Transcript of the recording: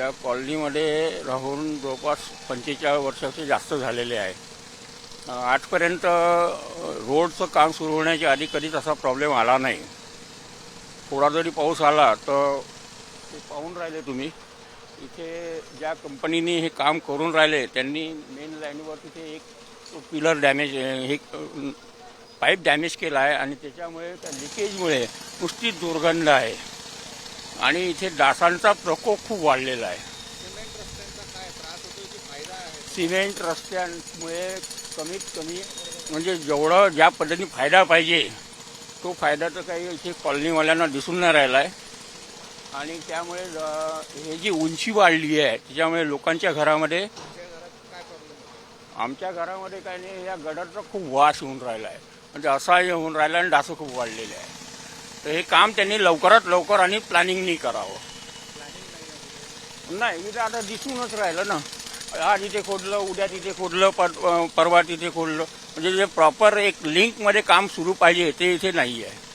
या कॉलनीमध्ये राहून जवळपास पंचेचाळीस वर्षाचे जास्त झालेले आहे. आजपर्यंत रोडचं काम सुरू होण्याच्या आधी कधीच असा प्रॉब्लेम आला नाही. थोडा जरी पाऊस आला तर ते पाहून राहिले तुम्ही. इथे ज्या कंपनीने हे काम करून राहिले त्यांनी मेन लाईनवर तिथे एक पिलर डॅमेज हे पाईप डॅमेज केला आहे आणि त्याच्यामुळे त्या लिकेजमुळे नुसती दुर्गंध आहे. आणि इथे डासांचा प्रकोप खूप वाढलेला आहे. सिमेंट रस्त्यांचा काय त्रास होतो की फायदा आहे? सिमेंट रस्त्यांमुळे कमीत कमी म्हणजे जेवढं ज्या पद्धतीने फायदा पाहिजे तो फायदा तर काही इथे कॉलनीवाल्यांना दिसून नाही राहिला आहे आणि त्यामुळे हे जी उंची वाढली आहे त्याच्यामुळे लोकांच्या घरामध्ये आमच्या घरामध्ये काही नाही या गडरचा खूप वास येऊन राहिला आहे म्हणजे असा हे होऊन राहिला आणि डासं खूप वाढलेले आहे. तर हे काम त्यांनी लवकरात लवकर आणि प्लॅनिंगनी करावं. नाही आहे आता दिसूनच राहिलं ना. आज इथे खोदलं उद्या तिथे खोदलं पर परवा तिथे खोदलं. म्हणजे जे प्रॉपर एक लिंकमध्ये काम सुरू पाहिजे ते इथे नाही आहे